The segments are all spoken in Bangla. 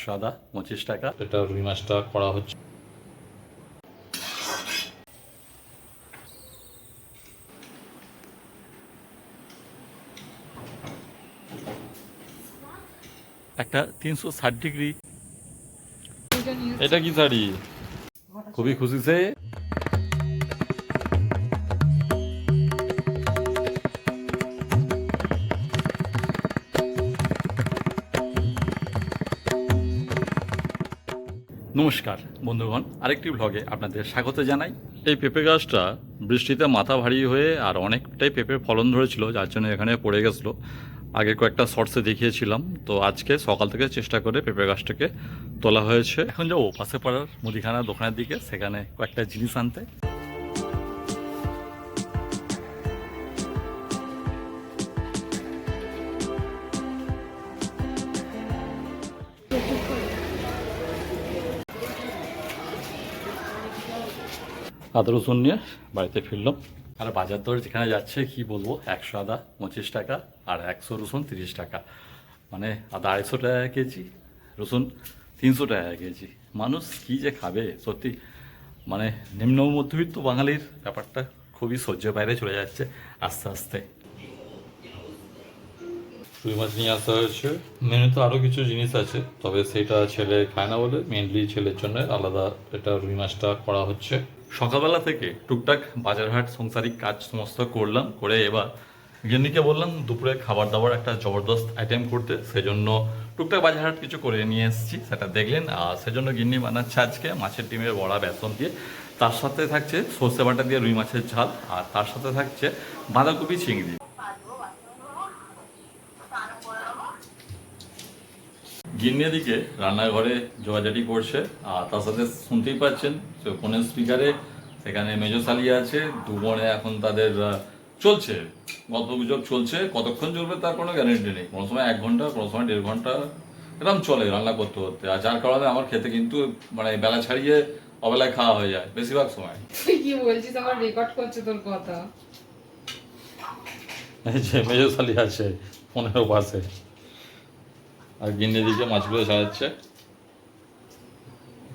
একশো আদা পঁচিশ টাকা। এটা রুই মাছটা করা হচ্ছে। একটা তিনশো ষাট ডিগ্রি। এটা কি শাড়ি? খুবই খুশি সে। নমস্কার বন্ধুগণ। আরেকটি ব্লগে আপনাদের স্বাগত জানাই। এই পেঁপে গাছটা বৃষ্টিতে মাথা ভারী হয়ে আর অনেকটাই পেঁপে ফলন ধরেছিল যার জন্য এখানে পড়ে গেছিল। আগে কয়েকটা শর্টসে দেখিয়েছিলাম তো আজকে সকাল থেকে চেষ্টা করে পেঁপে গাছটাকে তোলা হয়েছে। এখন যাব পাশে পাড়ার মুদিখানা দোকানের দিকে সেখানে কয়েকটা জিনিস আনতে। আদা রসুন নিয়ে বাড়িতে ফিরলাম। আর বাজার দর যেখানে যাচ্ছে, কি বলব? একশো আদা পঁচিশ টাকা আর একশো রসুন তিরিশ টাকা। মানে আদা আড়াইশো টাকা কেজি, রসুন তিনশো টাকা কেজি। মানুষ কি যে খাবে? সত্যি মানে নিম্ন মধ্যবিত্ত বাঙালির ব্যাপারটা খুবই সহ্যের বাইরে চলে যাচ্ছে আস্তে আস্তে। রুই মাছ নিয়ে আসা হয়েছে। মেনুতে আরও কিছু জিনিস আছে, তবে সেটা ছেলে খায় না বলে মেনলি ছেলের জন্য আলাদা এটা রুই মাছটা করা হচ্ছে। সকালবেলা থেকে টুকটাক বাজারহাট, সংসারিক কাজ সমস্ত করলাম, করে এবার গিন্নিকে বললাম, দুপুরে খাবার দাবার একটা জবরদস্ত আইটেম করতে। সেজন্য টুকটাক বাজারহাট কিছু করে নিয়ে এসেছি, সেটা দেখলেন। আর সেজন্য গিন্নি বানাচ্ছে আজকে মাছের ডিমের বড়া, বেসন দিয়ে। তার সাথে থাকছে সর্ষে বাটা দিয়ে রুই মাছের ঝাল, আর তার সাথে থাকছে বাঁধাকপি, চিংড়ি। গিন্নি এদিকে রান্নাঘরে জোগাজাটি করছে আর তার সাথে শুনতেই পাচ্ছেন ফোনের স্পিকারে সেখানে মেজো সালিয়া আছে দু বোনে এখন তাদের চলছে গল্প গুজব চলছে কতক্ষণ চলবে তার কোনো গ্যারেন্টি নেই। কোনো সময় এক ঘণ্টা কোনো সময় দেড় ঘণ্টা এরকম চলে রান্না করতে করতে। আর যার কারণে আমার খেতে কিন্তু মানে বেলা ছাড়িয়ে অবেলায় খাওয়া হয়ে যায় বেশিরভাগ সময়। তুই কি বলছিস? আমার রেকর্ড করছে তোর কথা। এই যে মেজো শালি আছে ফোনের পাশে আর গিন্নি দিকে মাছগুলো সাজাচ্ছে।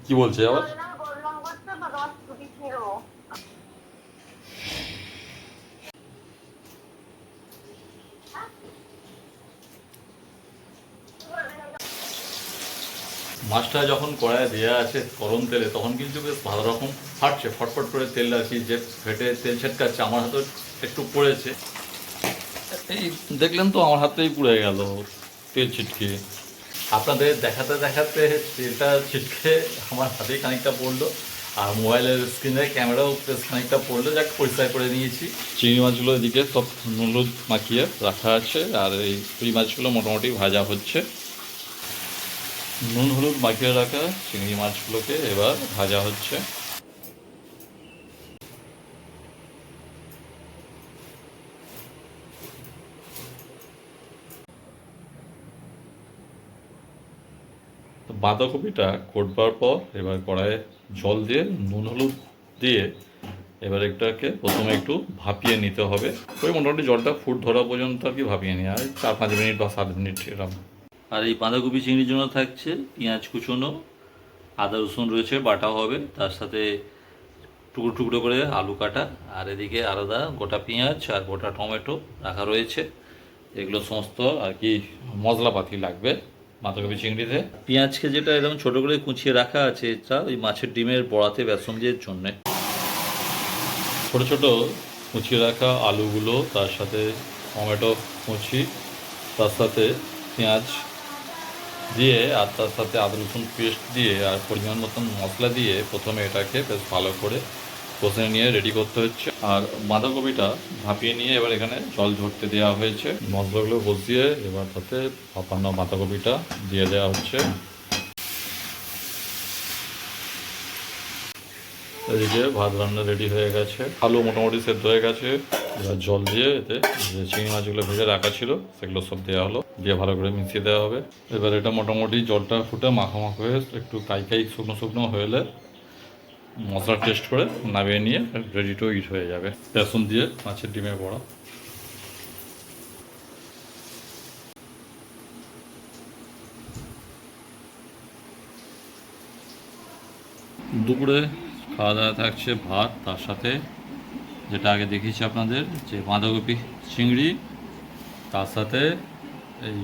কি বলছে আবার? মাছটা যখন কড়ায় দেওয়া আছে গরম তেলে, তখন কিন্তু বেশ ভালো রকম ফাটছে। ফটফট করে তেল আর কি যে ফেটে তেল ছেটকাচ্ছে, আমার হাতে একটু পড়েছে। এই দেখলেন তো, আমার হাতেই পুড়ে গেল। তেল ছিটকে আপনাদের দেখাতে দেখাতে তেলটা ছিটকে আমার হাতেই খানিকটা পড়ল, আর মোবাইলের স্ক্রিনে ক্যামেরাও খানিকটা পড়ল। যাক, পরিষ্কার করে নিয়েছি। চিংড়ি মাছগুলো এদিকে সব নুন হলুদ মাখিয়ে রাখা আছে, আর এই রুই মাছগুলো মোটামুটি ভাজা হচ্ছে। নুন, হলুদ মাখিয়ে রাখা চিংড়ি মাছগুলোকে এবার ভাজা হচ্ছে। বাঁধাকপিটা কোটবার পর এবার কড়াইয়ে জল দিয়ে, নুন হলুদ দিয়ে এবার এটাকে প্রথমে একটু ভাপিয়ে নিতে হবে। ওই মোটামুটি জলটা ফুট ধরা পর্যন্ত আর কি ভাপিয়ে নিয়ে আর চার পাঁচ মিনিট বা সাত মিনিট এরকম আর এই বাঁধাকপি চিংড়ির জন্য থাকছে পেঁয়াজ কুচোনো, আদা রসুন রয়েছে বাটা হবে, তার সাথে টুকরো টুকরো করে আলু কাটা, আর এদিকে আলাদা গোটা পেঁয়াজ আর গোটা টমেটো রাখা রয়েছে। এগুলো সমস্ত আর কি মশলাপাতি লাগবে। বাঁধাকপি চিংড়িতে? পেঁয়াজকে যেটা এরকম ছোটো করে কুচিয়ে রাখা আছে এটা ওই মাছের ডিমের বড়াতে বেসন দিয়ে জন্যে। ছোট ছোট কুচিয়ে রাখা আলুগুলো তার সাথে টমেটো কুচি তার সাথে পেঁয়াজ দিয়ে আর তার সাথে আদা রসুন পেস্ট দিয়ে আর পরিমাণ মতন মশলা দিয়ে প্রথমে এটাকে বেশ ভালো করে কষে নিয়ে রেডি করতে হচ্ছে। আর বাঁধাকপিটা ভাপিয়ে নিয়ে এবার এখানে জল ঝরতে দেওয়া হয়েছে। মশলাগুলো বসিয়ে এবার তাতে ভাপানো বাঁধাকপিটা দিয়ে দেওয়া হচ্ছে। এদিকে ভাত রান্না রেডি হয়ে গেছে। আলু মোটামুটি সেদ্ধ হয়ে গেছে। এবার জল দিয়ে এতে যে চিংড়ি মাছগুলো ভেজে রাখা ছিল, সেগুলো সব দেওয়া হলো। দিয়ে ভালো করে মিশিয়ে দেওয়া হবে। এবার এটা মোটামুটি জলটা ফুটে মাখা মাখা হয়ে একটু কাই কাই শুকনো শুকনো হলে মশলা টেস্ট করে নামিয়ে নিয়ে রেডি টু ইট হয়ে যাবে। বেসন দিয়ে মাছের ডিমের বড়া। দুপুরে খাওয়া দাওয়া থাকছে ভাত, তার সাথে যেটা আগে দেখিয়েছি আপনাদের, যে বাঁধাকপি, চিংড়ি, তার সাথে এই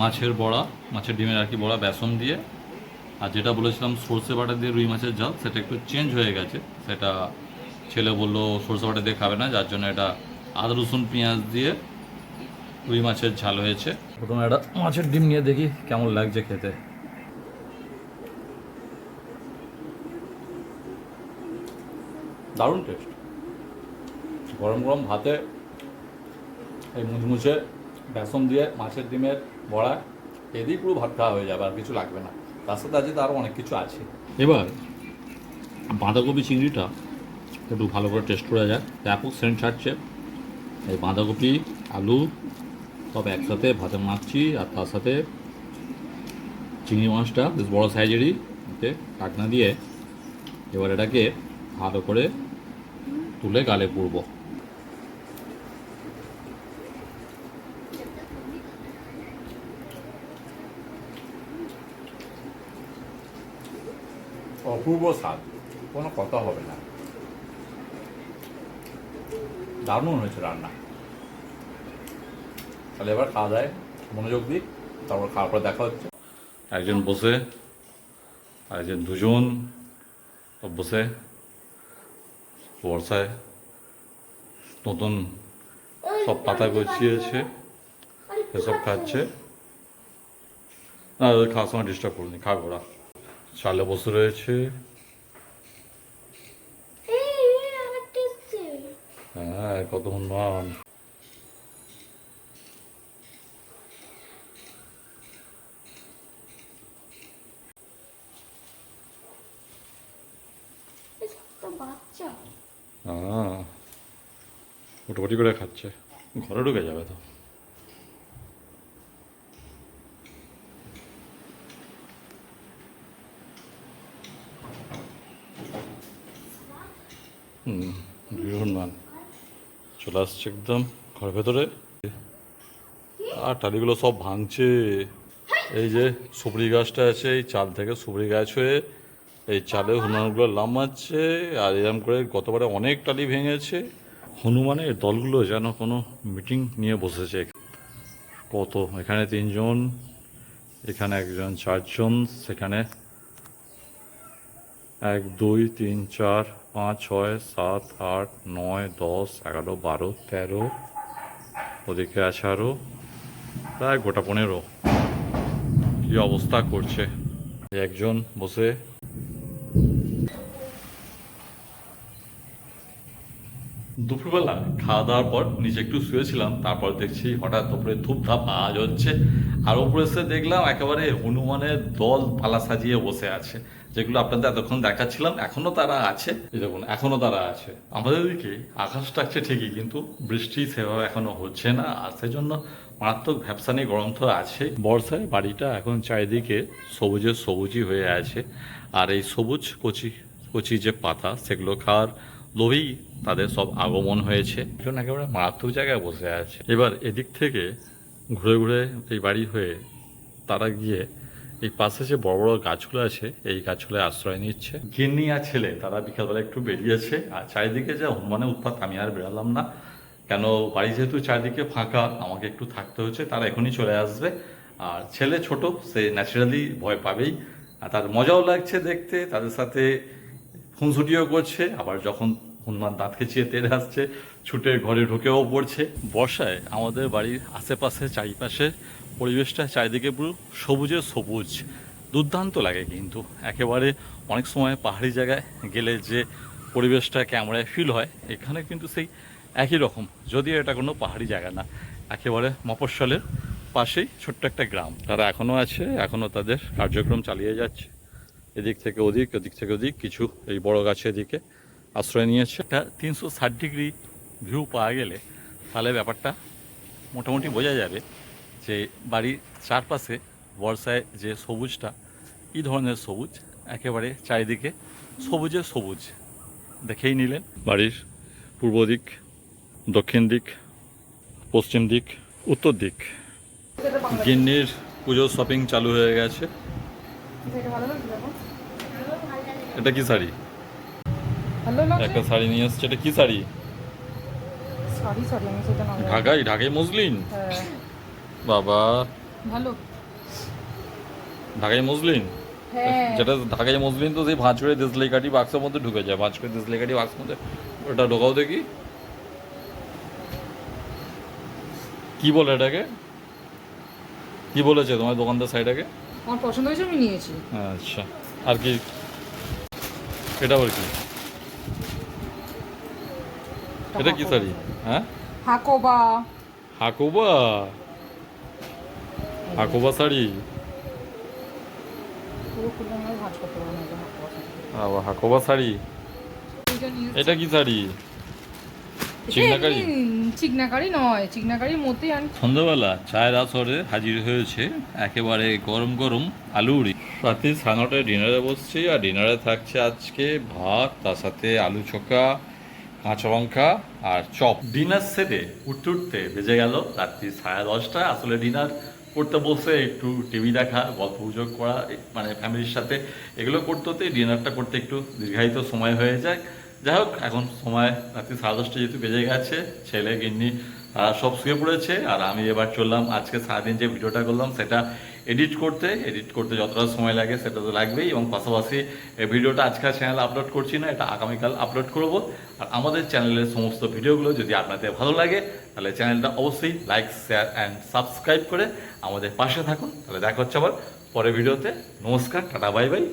মাছের বড়া, মাছের ডিমের আর কি বড়া, বেসন দিয়ে আর যেটা বলেছিলাম সর্ষে বাটা দিয়ে রুই মাছের জাল সেটা একটু চেঞ্জ হয়ে গেছে। সেটা ছেলে বলল সর্ষে বাটা দিয়ে খাবে না যার জন্য এটা আদা রসুন পেঁয়াজ দিয়ে রুই মাছের ঝাল হয়েছে। প্রথমে একটা মাছের ডিম নিয়ে দেখি কেমন লাগছে খেতে। দারুণ টেস্ট গরম গরম ভাতে এই মুচমুচে বেসন দিয়ে মাছের ডিমের বড়া এদিই পুরো ভাত খাওয়া হয়ে যাবে আর কিছু লাগবে না। তার সাথে আছে আরও অনেক কিছু আছে। এবার বাঁধাকপি চিংড়িটা একটু ভালো করে টেস্ট করা যায় ব্যাপক সেন্ট ছাড়ছে। এই বাঁধাকপি, আলু সব একসাথে ভাতে মাখছি আর তার সাথে চিংড়ি মাছটা, বেশ বড়ো সাইজেরই এতে কাটনা দিয়ে এবার এটাকে ভালো করে তুলে গালে পুরবো অপূর্ব স্বাদ, কোনো কথা হবে না। দারুণ হয়েছে রান্না। তাহলে এবার খাওয়া দায় মনোযোগ দিই তারপর খাওয়ার পর দেখা হচ্ছে। একজন বসে একজন দুজন বসে, বর্ষায় নতুন সব পাতা গছিয়েছে এসব খাচ্ছে। না খাওয়ার সময় ডিস্টার্ব করিনি ওরা। চালে বসে রয়েছে হ্যাঁ কত হনুমান। বাচ্চা। হ্যাঁ মোটামুটি করে খাচ্ছে। ঘরে ঢুকে যাবে তো। দুই চলে আসছে একদম ঘরের ভেতরে। আর টালিগুলো সব ভাঙছে। এই যে সুপড়ি গাছটা আছে, এই চাল থেকে সুপড়ি গাছ হয়ে এই চালে হনুমানগুলো লামাচ্ছে। আর এরকম করে গতবারে অনেক টালি ভেঙেছে। হনুমানের দলগুলো যেন কোনো মিটিং নিয়ে বসেছে। কত? এখানে তিনজন, এখানে একজন, চারজন, সেখানে এক, দুই, তিন, চার, পাঁচ, ছয়, সাত, আট, নয়, দশ, এগারো, বারো, তেরো, ওদিকে আরও প্রায় গোটা পনেরো। কি অবস্থা করছে? একজন বসে দুপুরবেলা খাওয়া দাওয়ার পর নিচে একটু শুয়েছিলাম, তারপর দেখছি হঠাৎ উপরে ধূপধাপ আওয়াজ হচ্ছে, আর উপরে এসে দেখলাম একেবারে হনুমানের দল পালা সাজিয়ে বসে আছে, যেগুলো আপনাদের এতক্ষণ দেখাচ্ছিলাম, এখনও তারা আছে। দেখুন, এখনও তারা আছে। আমাদের দিকে আকাশ টাকছে ঠিকই, কিন্তু বৃষ্টি সেভাবে এখনও হচ্ছে না, আর সেজন্য মারাত্মক ভ্যাপসানি গরম তো আছে। বর্ষায় বাড়িটা এখন চারিদিকে সবুজে সবুজই হয়ে আছে, আর এই সবুজ কচি কচি যে পাতা, সেগুলো খাওয়ার লোভেই তাদের সব আগমন হয়েছে। এখন একেবারে মারাত্মক জায়গায় বসে আছে। এবার এদিক থেকে ঘুরে ঘুরে এই বাড়ি হয়ে তারা গিয়ে এই পাশে যে বড় বড় গাছগুলো আছে, এই গাছগুলো আশ্রয় নিচ্ছে। গিন্নি আর ছেলে, তারা বিকালবেলা একটু বেরিয়েছে। আর চারিদিকে যে হনুমানের উৎপাত, আমি আর বেরালাম না। কেন, বাড়ি যেহেতু চারিদিকে ফাঁকা, আমাকে একটু থাকতে হচ্ছে, তারা এখনই চলে আসবে। আর ছেলে ছোট, সে ন্যাচারালি ভয় পাবেই। আর তার মজাও লাগছে দেখতে, তাদের সাথে খুনসুটিও করছে, আবার যখন হনুমান দাঁত খেঁচিয়ে তেড়ে আসছে ছুটে ঘরে ঢুকেও পড়ছে। বর্ষায় আমাদের বাড়ির আশেপাশে চারিপাশে পরিবেশটা চারিদিকে পুরো সবুজে সবুজ। দুর্দান্ত লাগে কিন্তু। একেবারে অনেক সময় পাহাড়ি জায়গায় গেলে যে পরিবেশটা ক্যামেরায় ফিল হয়, এখানে কিন্তু সেই একই রকম। যদিও এটা কোনো পাহাড়ি জায়গা না, একেবারে মফস্বলের পাশেই ছোট্ট একটা গ্রাম। তারা এখনও আছে এখনও তাদের কার্যক্রম চালিয়ে যাচ্ছে। এদিক থেকে ওদিক ওদিক থেকে ওদিক কিছু এই বড় গাছের দিকে আশ্রয় নিয়েছে। একটা তিনশো ষাট ডিগ্রি ভিউ পাওয়া গেলে তাহলে ব্যাপারটা মোটামুটি বোঝা যাবে যে বাড়ির চারপাশে বর্ষায় যে সবুজটা কী ধরনের সবুজ? একেবারে চারিদিকে সবুজে সবুজ। দেখেই নিলেন। বাড়ির পূর্ব দিক দক্ষিণ দিক পশ্চিম দিক উত্তর দিক। গিন্নির পুজোর শপিং চালু হয়ে গেছে। এটা কি শাড়ি? একটা শাড়ি নিয়ে এসছে এটা কি শাড়ি? ঢাকাই ঢাকাই মসলিন? হ্যাঁ। বাবা। ভালো। ঢাকাই মসলিন? হ্যাঁ। যেটা ঢাকাই মসলিন তো সেই ভাঁজ করে দেশলাই কাঠি বাক্সের মধ্যে ঢুকে যায়। ভাঁজ করে দেশলাই কাঠি বাক্সের মধ্যে ওটা ঢোকাও দেখি। কি বলে এটাকে? কি বলেছে তোমার দোকানদার সাইডাকে আমার পছন্দ হয়েছে আমি নিয়েছি। আচ্ছা আর কি? এটা আবার কি? এটা কি শাড়ি? হ্যাঁ? হাকোবা। হাকোবা? হাকোবা শাড়ি? হাকোবা শাড়ি। এটা কি শাড়ি? চিকনাকারি? চিকনাকারি নয় চিকনাকারির মধ্যেই আন সন্ধ্যাবেলা চায়ের আসরে হাজির হয়েছে একেবারে গরম গরম আলুরি রাত্রি সাড়ে নটায় ডিনারে বসছি আর ডিনারে থাকছে আজকে ভাত তার সাথে আলু চোখা কাঁচা লঙ্কা আর চপ। ডিনার সেটে উঠতে উঠতে বেজে গেল রাত্রি সাড়ে দশটা আসলে ডিনার করতে বসে একটু টিভি দেখা গল্প গুজব করা মানে ফ্যামিলির সাথে এগুলো করতে হতে ডিনারটা করতে একটু দীর্ঘায়িত সময় হয়ে যায়। যাই হোক, এখন সময় রাত্রি সাড়ে দশটা যেহেতু বেজে গেছে, ছেলে, গিন্নি সব শুয়ে পড়েছে, আর আমি এবার চললাম, আজকে সারাদিন যে ভিডিওটা করলাম সেটা এডিট করতে এডিট করতে যতটা সময় লাগে সেটা তো লাগবেই, এবং পাশাপাশি এই ভিডিওটা আজকাল চ্যানেলে আপলোড করছি না, এটা আগামীকাল আপলোড করব, আর আমাদের চ্যানেলের সমস্ত ভিডিওগুলো যদি আপনাদের ভালো লাগে, তাহলে চ্যানেলটা অবশ্যই লাইক শেয়ার অ্যান্ড সাবস্ক্রাইব করে আমাদের পাশে থাকুন, তাহলে দেখা হচ্ছে আবার পরের ভিডিওতে, নমস্কার, টাটা বাই বাই